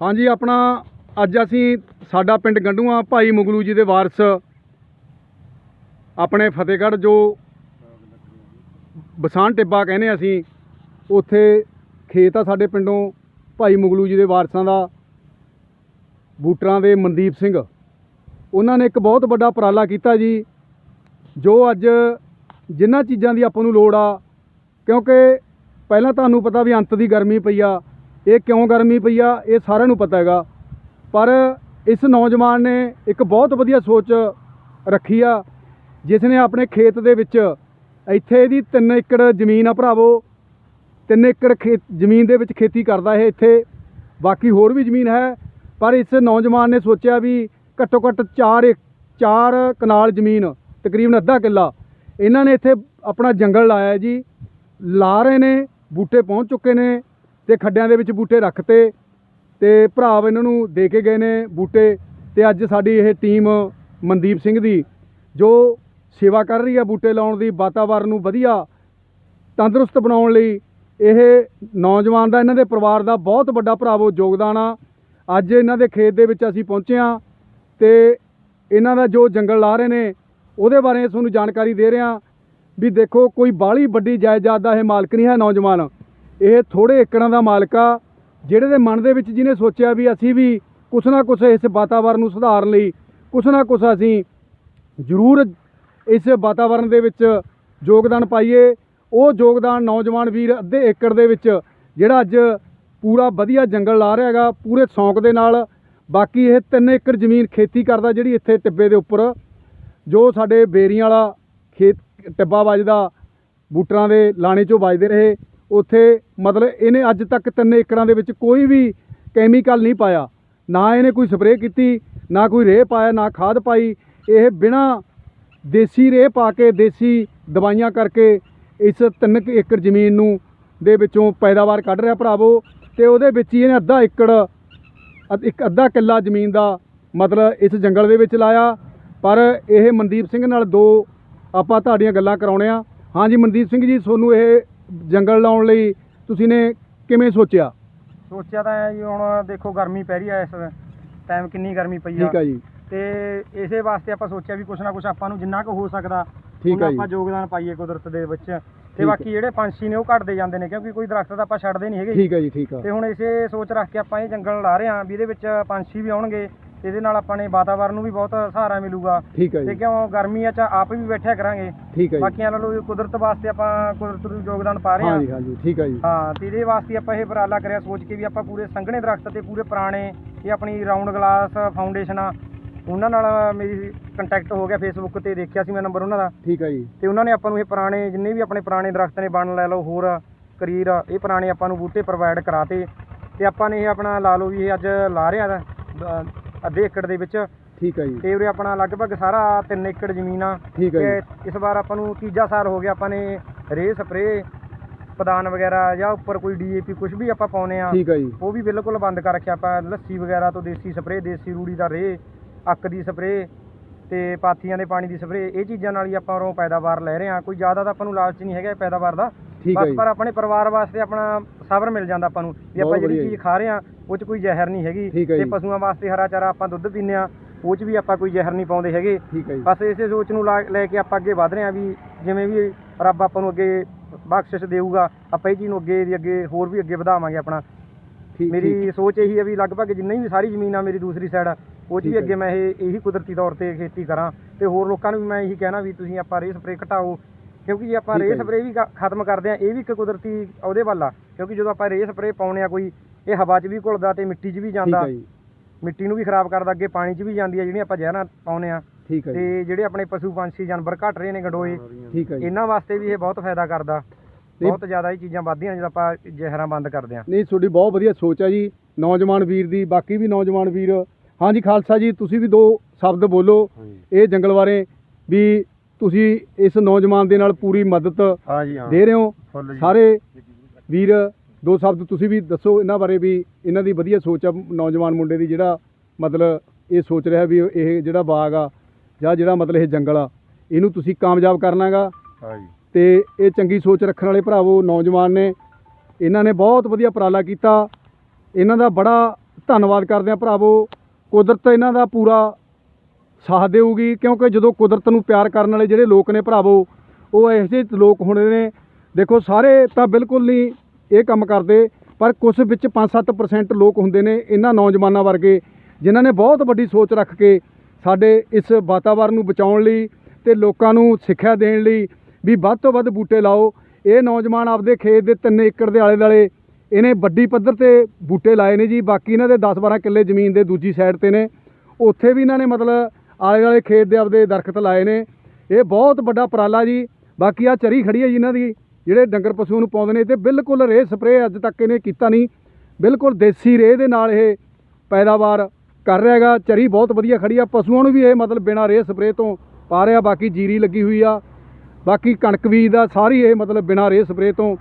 ਹਾਂਜੀ, ਆਪਣਾ ਅੱਜ ਅਸੀਂ ਸਾਡਾ ਪਿੰਡ ਗੰਡੂਆ ਭਾਈ ਮੁਗਲੂ ਜੀ ਦੇ ਵਾਰਸ ਆਪਣੇ ਫਤਿਹਗੜ੍ਹ ਜੋ ਬਸਾਨ ਟਿੱਬਾ ਕਹਿੰਦੇ ਅਸੀਂ, ਉੱਥੇ ਖੇਤ ਆ ਸਾਡੇ ਪਿੰਡੋਂ ਭਾਈ ਮੁਗਲੂ ਜੀ ਦੇ ਵਾਰਸਾਂ ਦਾ, ਬੂਟਰਾਂ ਦੇ ਮਨਦੀਪ ਸਿੰਘ। ਉਹਨਾਂ ਨੇ ਇੱਕ ਬਹੁਤ ਵੱਡਾ ਉਪਰਾਲਾ ਕੀਤਾ ਜੀ, ਜੋ ਅੱਜ ਜਿਨ੍ਹਾਂ ਚੀਜ਼ਾਂ ਦੀ ਆਪਾਂ ਨੂੰ ਲੋੜ ਆ, ਕਿਉਂਕਿ ਪਹਿਲਾਂ ਤੁਹਾਨੂੰ ਪਤਾ ਵੀ ਅੰਤ ਦੀ ਗਰਮੀ ਪਈ ਆ ਇਹ ਕਿਉਂ ਗਰਮੀ ਪਈ ਆ, ਇਹ ਸਾਰਿਆਂ ਨੂੰ ਪਤਾ ਹੈਗਾ। ਪਰ ਇਸ ਨੌਜਵਾਨ ਨੇ ਇੱਕ ਬਹੁਤ ਵਧੀਆ ਸੋਚ ਰੱਖੀ ਆ, ਜਿਸ ਨੇ ਆਪਣੇ ਖੇਤ ਦੇ ਵਿੱਚ ਇੱਥੇ ਇਹਦੀ 3 ਏਕੜ ਜ਼ਮੀਨ ਆ ਭਰਾਵੋ। 3 ਏਕੜ ਖੇਤ ਜ਼ਮੀਨ ਦੇ ਵਿੱਚ ਖੇਤੀ ਕਰਦਾ ਇਹ ਇੱਥੇ। ਬਾਕੀ ਹੋਰ ਵੀ ਜ਼ਮੀਨ ਹੈ, ਪਰ ਇਸ ਨੌਜਵਾਨ ਨੇ ਸੋਚਿਆ ਵੀ ਘੱਟੋ ਘੱਟ 4 4 ਕਨਾਲ ਜ਼ਮੀਨ, ਤਕਰੀਬਨ ਅੱਧਾ ਕਿੱਲਾ। ਇਹਨਾਂ ਨੇ ਇੱਥੇ ਆਪਣਾ ਜੰਗਲ ਲਾਇਆ ਜੀ। ਲਾ ਰਹੇ ਨੇ, ਬੂਟੇ ਪਹੁੰਚ ਚੁੱਕੇ ਨੇ। ਤੇ ਖੱਡਿਆਂ ਦੇ ਵਿੱਚ ਬੂਟੇ ਰੱਖਤੇ ਤੇ ਭਰਾ ਇਹਨਾਂ ਨੂੰ ਦੇ ਕੇ ਗਏ ਨੇ ਬੂਟੇ ਤੇ ਅੱਜ ਸਾਡੀ ਇਹ ਟੀਮ ਮਨਦੀਪ ਸਿੰਘ ਦੀ ਜੋ ਸੇਵਾ ਕਰ ਰਹੀ ਹੈ ਬੂਟੇ ਲਾਉਣ ਦੀ, ਵਾਤਾਵਰਨ ਨੂੰ ਵਧੀਆ ਤੰਦਰੁਸਤ ਬਣਾਉਣ ਲਈ, ਇਹ ਨੌਜਵਾਨ ਦਾ, ਇਹਨਾਂ ਦੇ ਪਰਿਵਾਰ ਦਾ ਬਹੁਤ ਵੱਡਾ ਭਰਾਵੋ ਯੋਗਦਾਨ ਆ। ਅੱਜ ਇਹਨਾਂ ਦੇ ਖੇਤ ਦੇ ਵਿੱਚ ਅਸੀਂ ਪਹੁੰਚੇ ਹਾਂ ਤੇ ਇਹਨਾਂ ਦਾ ਜੋ ਜੰਗਲ ਲਾ ਰਹੇ ਨੇ, ਉਹਦੇ ਬਾਰੇ ਤੁਹਾਨੂੰ ਜਾਣਕਾਰੀ ਦੇ ਰਹੇ ਹਾਂ ਵੀ ਦੇਖੋ, ਕੋਈ ਬਾਹਲੀ ਵੱਡੀ ਜਾਇਦਾਦ ਦਾ ਇਹ ਮਾਲਕ ਨਹੀਂ ਹੈ ਨੌਜਵਾਨ। ਇਹ ਥੋੜੇ ਏਕੜਾਂ ਦਾ ਮਾਲਕ ਆ, ਜਿਹੜੇ ਦੇ ਮਨ ਦੇ ਵਿੱਚ ਜਿਹਨੇ ਸੋਚਿਆ ਵੀ ਅਸੀਂ ਵੀ ਕੁਛ ਨਾ ਕੁਛ ਇਸ ਵਾਤਾਵਰਨ ਨੂੰ ਸੁਧਾਰਨ ਲਈ, ਕੁਛ ਨਾ ਕੁਛ ਅਸੀਂ ਜ਼ਰੂਰ ਇਸ ਵਾਤਾਵਰਨ ਦੇ ਵਿੱਚ ਯੋਗਦਾਨ ਪਾਈਏ। ਉਹ ਯੋਗਦਾਨ ਨੌਜਵਾਨ ਵੀਰ ਅੱਧੇ ਏਕੜ ਦੇ ਵਿੱਚ, ਜਿਹੜਾ ਅੱਜ ਪੂਰਾ ਵਧੀਆ ਜੰਗਲ ਲਾ ਰਿਹਾ ਹੈਗਾ, ਪੂਰੇ ਸ਼ੌਂਕ ਦੇ ਨਾਲ। ਬਾਕੀ ਇਹ 3 ਏਕੜ ਜ਼ਮੀਨ ਖੇਤੀ ਕਰਦਾ ਜਿਹੜੀ ਇੱਥੇ ਟਿੱਬੇ ਦੇ ਉੱਪਰ, ਜੋ ਸਾਡੇ ਬੇਰੀਆਂ ਵਾਲਾ ਖੇਤ, ਟਿੱਬਾ ਵੱਜਦਾ, ਬੂਟਰਾਂ ਦੇ ਲਾਣੇ 'ਚੋਂ ਵੱਜਦੇ ਰਹੇ। ਉੱਥੇ ਮਤਲਬ ਇਹਨੇ ਅੱਜ ਤੱਕ ਤਿੰਨ ਏਕੜਾਂ ਦੇ ਵਿੱਚ ਕੋਈ ਵੀ ਕੈਮੀਕਲ ਨਹੀਂ ਪਾਇਆ। ਨਾ ਇਹਨੇ ਕੋਈ ਸਪਰੇਅ ਕੀਤੀ, ਨਾ ਕੋਈ ਰੇਹ ਪਾਇਆ, ਨਾ ਖਾਦ ਪਾਈ। ਇਹ ਬਿਨਾ ਦੇਸੀ ਰੇਹ ਪਾ ਕੇ ਦੇਸੀ ਦਵਾਈਆਂ ਕਰਕੇ ਇਸ 3 ਏਕੜ ਜ਼ਮੀਨ ਨੂੰ ਦੇ ਵਿੱਚੋਂ ਪੈਦਾਵਾਰ ਕੱਢ ਰਿਹਾ ਭਰਾਵੋ ਤੇ ਉਹਦੇ ਵਿੱਚ ਹੀ ਇਹਨੇ ਅੱਧਾ ਏਕੜ, ਅ- ਇੱਕ ਅੱਧਾ ਕਿੱਲਾ ਜ਼ਮੀਨ ਦਾ ਮਤਲਬ ਇਸ ਜੰਗਲ ਦੇ ਵਿੱਚ ਲਾਇਆ। ਪਰ ਇਹ ਮਨਦੀਪ ਸਿੰਘ ਨਾਲ ਦੋ ਆਪਾਂ ਤੁਹਾਡੀਆਂ ਗੱਲਾਂ ਕਰਾਉਣੇ ਆ। ਹਾਂਜੀ ਮਨਦੀਪ ਸਿੰਘ ਜੀ, ਤੁਹਾਨੂੰ ਇਹ ਜੰਗਲ ਲਾਉਣ ਲਈ ਤੁਸੀਂ ਨੇ ਕਿਵੇਂ ਸੋਚਿਆ? ਸੋਚਿਆ ਤਾਂ ਹੈ ਜੀ ਹੁਣ ਦੇਖੋ ਗਰਮੀ ਪੈ ਰਹੀ ਹੈ ਇਸ ਟਾਈਮ ਕਿੰਨੀ ਗਰਮੀ ਪਈ ਆ। ਠੀਕ ਆ ਜੀ। ਤੇ ਇਸੇ ਵਾਸਤੇ ਆਪਾਂ ਸੋਚਿਆ ਵੀ ਕੁਛ ਨਾ ਕੁਛ ਆਪਾਂ ਨੂੰ ਜਿੰਨਾ ਕੁ ਹੋ ਸਕਦਾ ਠੀਕ ਆ ਜੀ। ਆਪਾਂ ਯੋਗਦਾਨ ਪਾਈਏ ਕੁਦਰਤ ਦੇ ਵਿੱਚ। ਹੈ। ਤੇ ਬਾਕੀ ਜਿਹੜੇ ਪੰਛੀ ਨੇ ਉਹ ਘਟਦੇ ਜਾਂਦੇ ਨੇ ਕਿਉਂਕਿ ਕੋਈ ਦਰਖਤ ਤਾਂ ਆਪਾਂ ਛੱਡਦੇ ਨਹੀਂ ਹੈਗੇ ਠੀਕ ਹੈ ਜੀ ਠੀਕ ਆ। ਤੇ ਹੁਣ ਇਸੇ ਸੋਚ ਰੱਖ ਕੇ ਆਪਾਂ ਇਹ ਜੰਗਲ ਲਾ ਰਹੇ ਹਾਂ ਵੀ ਇਹਦੇ ਵਿੱਚ ਪੰਛੀ ਵੀ ਆਉਣਗੇ। ਤੇ ਇਹਦੇ ਨਾਲ ਆਪਾਂ ਨੇ ਵਾਤਾਵਰਨ ਨੂੰ ਵੀ ਬਹੁਤ ਸਹਾਰਾ ਮਿਲੂਗਾ। ਠੀਕ ਹੈ ਤੇ ਕਿਉਂ ਗਰਮੀਆਂ 'ਚ ਆਪ ਵੀ ਬੈਠਿਆ ਕਰਾਂਗੇ। ਠੀਕ ਹੈ ਜੀ। ਬਾਕੀਆਂ ਨਾਲੋਂ ਕੁਦਰਤ ਵਾਸਤੇ ਆਪਾਂ ਕੁਦਰਤ ਨੂੰ ਯੋਗਦਾਨ ਪਾ ਰਹੇ ਹਾਂ ਹਾਂਜੀ ਹਾਂਜੀ ਠੀਕ ਹੈ ਜੀ। ਹਾਂ ਤੇ ਇਹਦੇ ਵਾਸਤੇ ਆਪਾਂ ਇਹ ਉਪਰਾਲਾ ਕਰਿਆ ਸੋਚ ਕੇ ਵੀ ਆਪਾਂ ਪੂਰੇ ਸੰਘਣੇ ਦਰਖਤ ਤੇ ਪੂਰੇ ਪੁਰਾਣੇ ਇਹ ਆਪਣੀ ਰਾਉਂਡ ਗਲਾਸ ਫਾਊਂਡੇਸ਼ਨ ਆ ਉਹਨਾਂ ਨਾਲ ਮੇਰੀ ਕੰਟੈਕਟ ਹੋ ਗਿਆ ਫੇਸਬੁੱਕ ਤੇ ਦੇਖਿਆ ਸੀ ਮੈਂ ਨੰਬਰ ਉਹਨਾਂ ਦਾ। ਠੀਕ ਹੈ ਜੀ। ਤੇ ਉਹਨਾਂ ਨੇ ਆਪਾਂ ਨੂੰ ਇਹ ਪੁਰਾਣੇ ਜਿੰਨੇ ਵੀ ਆਪਣੇ ਪੁਰਾਣੇ ਦਰਖਤ ਨੇ ਬਣ ਲੈ ਲਓ ਹੋਰ ਕਰੀਰ ਇਹ ਪੁਰਾਣੇ ਆਪਾਂ ਨੂੰ ਬੂਟੇ ਪ੍ਰੋਵਾਈਡ ਕਰਾਤੇ। ਤੇ ਆਪਾਂ ਨੇ ਇਹ ਆਪਣਾ ਲਾ ਲਓ ਵੀ ਇਹ ਅੱਜ ਲਾ ਰਿਹਾ ਦਾ ਅੱਧੇ ਏਕੜ ਦੇ ਵਿੱਚ। ਠੀਕ ਹੈ ਜੀ। ਤੇ ਉਰੇ ਆਪਣਾ ਲਗਭਗ ਸਾਰਾ 3 ਏਕੜ ਜ਼ਮੀਨ। ਆ ਠੀਕ ਹੈ ਤੇ ਜੀ ਇਸ ਵਾਰ ਆਪਾਂ ਨੂੰ ਤੀਜਾ ਸਾਲ ਹੋ ਗਿਆ ਆਪਾਂ ਨੇ ਰੇ ਸਪਰੇ ਪਦਾਨ ਵਗੈਰਾ ਜਾਂ ਉੱਪਰ ਕੋਈ ਡੀਏਪੀ ਕੁਝ ਵੀ ਆਪਾਂ ਪਾਉਨੇ ਆ ਠੀਕ ਹੈ ਜੀ। ਉਹ ਵੀ ਬਿਲਕੁਲ ਬੰਦ ਕਰ ਰੱਖਿਆ ਆਪਾਂ। ਲੱਸੀ ਵਗੈਰਾ ਤੋਂ ਦੇਸੀ ਸਪਰੇ ਦੇਸੀ ਰੂੜੀ ਦਾ ਰੇ ਅੱਕ ਦੀ ਸਪਰੇ ਤੇ ਪਾਥੀਆਂ ਦੇ ਪਾਣੀ ਦੀ ਸਪਰੇ ਇਹ ਚੀਜ਼ਾਂ ਨਾਲ ਹੀ ਆਪਾਂ ਉਰੋਂ ਪੈਦਾਵਾਰ ਲੈ ਰਹੇ ਹਾਂ। ਕੋਈ ਜ਼ਿਆਦਾ ਤਾਂ ਆਪਾਂ ਨੂੰ ਲਾਲਚ ਨਹੀਂ ਹੈਗਾ ਪੈਦਾਵਾਰ ਦਾ। ਬਸ ਪਰ ਆਪਣੇ ਪਰਿਵਾਰ ਵਾਸਤੇ ਆਪਣਾ ਸਬਰ ਮਿਲ ਜਾਂਦਾ ਆਪਾਂ ਨੂੰ। ਵੀ ਬਹੁਤ ਆਪਾਂ ਜਿਹੜੀ ਵਧੀਆ ਚੀਜ਼ ਖਾ ਰਹੇ ਹਾਂ ਉਹ 'ਚ ਕੋਈ ਜ਼ਹਿਰ ਨਹੀਂ ਹੈਗੀ। ਠੀਕ ਹੈ ਤੇ ਜੀ। ਪਸ਼ੂਆਂ ਵਾਸਤੇ ਹਰਾ ਚਾਰਾ ਆਪਾਂ ਦੁੱਧ ਪੀਂਦੇ ਆ ਉਹ 'ਚ ਵੀ ਆਪਾਂ ਕੋਈ ਜ਼ਹਿਰ ਨਹੀਂ ਪਾਉਂਦੇ ਹੈਗੇ। ਠੀਕ ਹੈ ਜੀ। ਬਸ ਇਸੇ ਸੋਚ ਨੂੰ ਲਾ- ਲੈ ਕੇ ਆਪਾਂ ਅੱਗੇ ਵਧ ਰਹੇ ਹਾਂ ਵੀ ਜਿਵੇਂ ਵੀ ਰੱਬ ਆਪਾਂ ਨੂੰ ਅੱਗੇ ਬਖਸ਼ਿਸ਼ ਦੇਊਗਾ ਆਪਾਂ ਇਹ ਚੀਜ਼ ਨੂੰ ਅੱਗੇ ਦੀ ਅੱਗੇ ਹੋਰ ਵੀ ਅੱਗੇ ਵਧਾਵਾਂਗੇ ਆਪਣਾ। ਠੀਕ ਠੀਕ। ਮੇਰੀ ਸੋਚ ਇਹੀ ਹੈ ਵੀ ਲਗਭਗ ਜਿੰਨੀ ਵੀ ਸਾਰੀ ਜ਼ਮੀਨ ਆ ਮੇਰੀ ਦੂਸਰੀ ਸਾਈਡ ਉਹ 'ਚ ਠੀਕ ਵੀ ਹੈ ਅੱਗੇ ਮੈਂ ਇਹ ਇਹੀ ਕੁਦਰਤੀ ਤੌਰ ਤੇ ਖੇਤੀ ਕਰਾਂ। ਤੇ ਹੋਰ ਲੋਕਾਂ ਨੂੰ ਵੀ ਮੈਂ ਇਹੀ ਕਹਿਣਾ ਵੀ ਤੁਸੀਂ ਆਪਾਂ ਰੇ ਸਪਰੇ ਘਟਾਓ ਕਿਉਂਕਿ ਜੇ ਆਪਾਂ ਠੀਕ ਹੈ ਰੇ ਜੀ। ਸਪਰੇ ਵੀ ਖਤਮ ਕਰਦੇ ਆ ਇਹ ਵੀ ਇੱਕ ਕੁਦਰਤੀ ਉਹਦੇ ਵੱਲ ਆ। ਕਿਉਂਕਿ ਜਦੋਂ ਆਪਾਂ ਰੇ ਸਪਰੇ ਪਾਉਨੇ ਆ ਕੋਈ ਇਹ ਹਵਾ 'ਚ ਵੀ ਘੁਲਦਾ ਤੇ ਮਿੱਟੀ 'ਚ ਵੀ ਠੀਕ ਜਾਂਦਾ। ਹੈ ਜੀ। ਮਿੱਟੀ ਨੂੰ ਵੀ ਖਰਾਬ ਕਰਦਾ ਅੱਗੇ ਪਾਣੀ 'ਚ ਵੀ ਜਾਂਦੀ ਆ ਜਿਹੜੀਆਂ ਆਪਾਂ ਜ਼ਹਿਰਾਂ ਪਾਉਨੇ ਆ। ਠੀਕ ਹੈ ਜੀ। ਤੇ ਜਿਹੜੇ ਆਪਣੇ ਪਸ਼ੂ ਪੰਛੀ ਜਾਨਵਰ ਘਟ ਰਹੇ ਨੇ ਗੰਡੋਏ ਠੀਕ ਹੈ ਜੀ। ਇਹਨਾਂ ਵਾਸਤੇ ਵੀ ਇਹ ਬਹੁਤ ਫਾਇਦਾ ਕਰਦਾ। ਨਹੀਂ- ਬਹੁਤ ਜ਼ਿਆਦਾ ਇਹ ਚੀਜ਼ਾਂ ਵੱਧਦੀਆਂ ਜਦੋਂ ਆਪਾਂ ਜ਼ਹਿਰਾਂ ਬੰਦ ਕਰਦੇ ਆ ਨਹੀਂ ਤੁਹਾਡੀ ਬਹੁਤ ਵਧੀਆ ਸੋਚ ਹੈ ਜੀ। ਨੌਜਵਾਨ ਵੀਰ ਦੀ ਬਾਕੀ ਵੀ ਨੌਜਵਾਨ ਵੀਰ। ਹਾਂਜੀ ਖਾਲਸਾ ਜੀ ਤੁਸੀਂ ਵੀ ਦੋ ਸ਼ਬਦ ਬੋਲੋ। ਇਹ ਜੰਗਲ ਬਾਰੇ ਵੀ ਤੁਸੀਂ ਇਸ ਨੌਜਵਾਨ ਦੇ ਨਾਲ ਪੂਰੀ ਮਦਦ ਹਾਂ ਦੇ ਰਹੇ ਹੋ। ਫੁੱਲ ਜੀ। ਸਾਰੇ ਵੀਰ ਦੋ ਸ਼ਬਦ ਤੁਸੀਂ ਵੀ ਦੱਸੋ ਇਹਨਾਂ ਬਾਰੇ ਵੀ ਇਹਨਾਂ ਦੀ ਵਧੀਆ ਸੋਚ ਆ ਨੌਜਵਾਨ ਮੁੰਡੇ ਦੀ ਜਿਹੜਾ ਮਤਲਬ ਇਹ ਸੋਚ ਰਿਹਾ ਵੀ ਇਹ ਜਿਹੜਾ ਬਾਗ ਆ ਜਾਂ ਜਿਹੜਾ ਮਤਲਬ ਇਹ ਜੰਗਲ ਆ ਇਹਨੂੰ ਤੁਸੀਂ ਕਾਮਯਾਬ ਕਰਨਾਗਾ। ਹਾਂ ਜੀ। ਤੇ ਇਹ ਚੰਗੀ ਸੋਚ ਰੱਖਣ ਵਾਲੇ ਭਰਾਵੋ ਨੌਜਵਾਨ ਨੇ ਇਹਨਾਂ ਨੇ ਬਹੁਤ ਵਧੀਆ ਉਪਰਾਲਾ ਕੀਤਾ। ਇਹਨਾਂ ਦਾ ਬੜਾ ਧੰਨਵਾਦ ਕਰਦੇ ਹਾਂ ਭਰਾਵੋ। ਕੁਦਰਤ ਇਹਨਾਂ ਦਾ ਪੂਰਾ ਸਾਥ ਦੇਊਗੀ, ਕਿਉਂਕਿ ਜਦੋਂ ਕੁਦਰਤ ਨੂੰ ਪਿਆਰ ਕਰਨ ਵਾਲੇ ਜਿਹੜੇ ਲੋਕ ਨੇ ਭਰਾਵੋ, ਉਹ ਇਹੋ ਜਿਹੇ ਲੋਕ ਹੁੰਦੇ ਨੇ। ਦੇਖੋ, ਸਾਰੇ ਤਾਂ ਬਿਲਕੁਲ ਨਹੀਂ ਇਹ ਕੰਮ ਕਰਦੇ, ਪਰ ਕੁਝ ਵਿੱਚ 5-7% ਲੋਕ ਹੁੰਦੇ ਨੇ ਇਹਨਾਂ ਨੌਜਵਾਨਾਂ ਵਰਗੇ, ਜਿਨ੍ਹਾਂ ਨੇ ਬਹੁਤ ਵੱਡੀ ਸੋਚ ਰੱਖ ਕੇ ਸਾਡੇ ਇਸ ਵਾਤਾਵਰਨ ਨੂੰ ਬਚਾਉਣ ਲਈ ਤੇ ਲੋਕਾਂ ਨੂੰ ਸਿੱਖਿਆ ਦੇਣ ਲਈ ਵੀ ਵੱਧ ਤੋਂ ਵੱਧ ਬੂਟੇ ਲਾਓ। ਇਹ ਨੌਜਵਾਨ ਆਪਦੇ ਖੇਤ ਦੇ 3 ਏਕੜ ਦੇ ਆਲੇ ਦੁਆਲੇ ਇਹਨੇ ਵੱਡੀ ਪੱਧਰ ਤੇ ਬੂਟੇ ਲਾਏ ਨੇ ਜੀ। ਬਾਕੀ ਇਹਨਾਂ ਦੇ 10-12 ਕਿੱਲੇ ਜ਼ਮੀਨ ਦੇ ਦੂਜੀ ਸਾਈਡ ਤੇ ਨੇ। ਉੱਥੇ ਵੀ ਇਹਨਾਂ ਨੇ ਮਤਲਬ ਆਲੇ ਦੁਆਲੇ ਖੇਤ ਦੇ ਆਪਦੇ ਦਰਖਤ ਲਾਏ ਨੇ। ਇਹ ਬਹੁਤ ਵੱਡਾ ਉਪਰਾਲਾ ਜੀ। ਬਾਕੀ ਆ ਚਰੀ ਖੜੀ ਹੈ ਜੀ ਇਹਨਾਂ ਦੀ। ਜਿਹੜੇ ਡੰਗਰ ਪਸ਼ੂ ਨੂੰ ਪਾਉਂਦੇ ਨੇ। ਤੇ ਬਿਲਕੁਲ ਰੇਹ ਸਪਰੇਅ ਅੱਜ ਤੱਕ ਇਹਨੇ ਕੀਤਾ ਨਹੀਂ। ਬਿਲਕੁਲ ਦੇਸੀ ਰੇਹ ਦੇ ਨਾਲ ਇਹ ਪੈਦਾਵਾਰ ਕਰ ਰਿਹਾ ਹੈਗਾ। ਚਰੀ ਬਹੁਤ ਵਧੀਆ ਖੜੀ ਆ। ਪਸ਼ੂਆਂ ਨੂੰ ਵੀ ਇਹ ਮਤਲਬ ਬਿਨਾਂ ਰੇਹ ਸਪਰੇਅ ਤੋਂ ਪਾ ਰਿਹਾ। ਬਾਕੀ ਜੀਰੀ ਲੱਗੀ ਹੋਈ ਆ। ਬਾਕੀ ਕਣਕ ਬੀਜ ਦਾ ਸਾਰੀ ਇਹ ਮਤਲਬ ਬਿਨਾਂ ਰੇਹ ਸਪਰੇਅ ਤੋਂ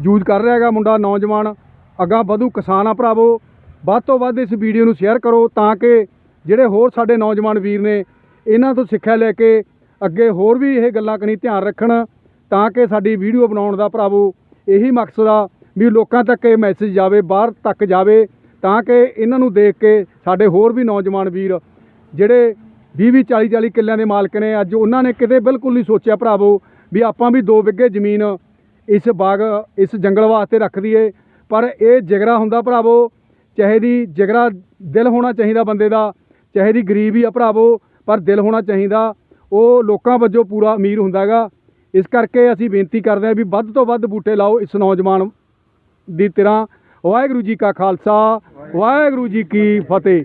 ਯੂਜ਼ ਕਰ ਰਿਹਾ ਹੈਗਾ ਮੁੰਡਾ ਨੌਜਵਾਨ। ਅਗਾਂਹ ਵਧੂ ਕਿਸਾਨ ਆ ਭਰਾਵੋ। ਵੱਧ ਤੋਂ ਵੱਧ ਇਸ ਵੀਡੀਓ ਨੂੰ ਸ਼ੇਅਰ ਕਰੋ ਤਾਂ ਕਿ ਜਿਹੜੇ ਹੋਰ ਸਾਡੇ ਨੌਜਵਾਨ ਵੀਰ ਨੇ, ਇਹਨਾਂ ਤੋਂ ਸਿੱਖਿਆ ਲੈ ਕੇ ਅੱਗੇ ਹੋਰ ਵੀ ਇਹ ਗੱਲਾਂ ਕਨੀ ਧਿਆਨ ਰੱਖਣ ਤਾਂ ਕਿ ਸਾਡੀ ਵੀਡੀਓ ਬਣਾਉਣ ਦਾ ਭਰਾਵੋ ਇਹੀ ਮਕਸਦ ਆ ਵੀ ਲੋਕਾਂ ਤੱਕ ਇਹ ਮੈਸੇਜ ਜਾਵੇ, ਬਾਹਰ ਤੱਕ ਜਾਵੇ ਤਾਂ ਕਿ ਇਹਨਾਂ ਨੂੰ ਦੇਖ ਕੇ ਸਾਡੇ ਹੋਰ ਵੀ ਨੌਜਵਾਨ ਵੀਰ ਜਿਹੜੇ 20 20 40 40 ਕਿੱਲਿਆਂ ਦੇ ਮਾਲਕ ਨੇ, ਅੱਜ ਉਹਨਾਂ ਨੇ ਕਿਤੇ ਬਿਲਕੁਲ ਨਹੀਂ ਸੋਚਿਆ ਭਰਾਵੋ ਵੀ ਆਪਾਂ ਵੀ 2 ਵਿਗੇ ਜ਼ਮੀਨ ਇਸ ਬਾਗ, ਇਸ ਜੰਗਲ ਵਾਸਤੇ ਰੱਖ ਦਈਏ। ਪਰ ਇਹ ਜਿਗਰਾ ਹੁੰਦਾ ਭਰਾਵੋ, ਚਾਹੇ ਦੀ ਜਿਗਰਾ ਦਿਲ ਹੋਣਾ ਚਾਹੀਦਾ ਬੰਦੇ ਦਾ ਚਾਹੇ ਦੀ ਗਰੀਬੀ ਆ ਭਰਾਵੋ, ਪਰ ਦਿਲ ਹੋਣਾ ਚਾਹੀਦਾ। ਉਹ ਲੋਕਾਂ ਵਜੋਂ ਪੂਰਾ ਅਮੀਰ ਹੁੰਦਾ ਹੈਗਾ। ਇਸ ਕਰਕੇ ਅਸੀਂ ਬੇਨਤੀ ਕਰਦੇ ਹਾਂ ਵੀ ਵੱਧ ਤੋਂ ਵੱਧ ਬੂਟੇ ਲਾਓ ਇਸ ਨੌਜਵਾਨ ਦੀ ਤਰ੍ਹਾਂ। ਵਾਹਿਗੁਰੂ ਜੀ ਕਾ ਖਾਲਸਾ, ਵਾਹਿਗੁਰੂ ਜੀ ਕੀ ਫਤਿਹ।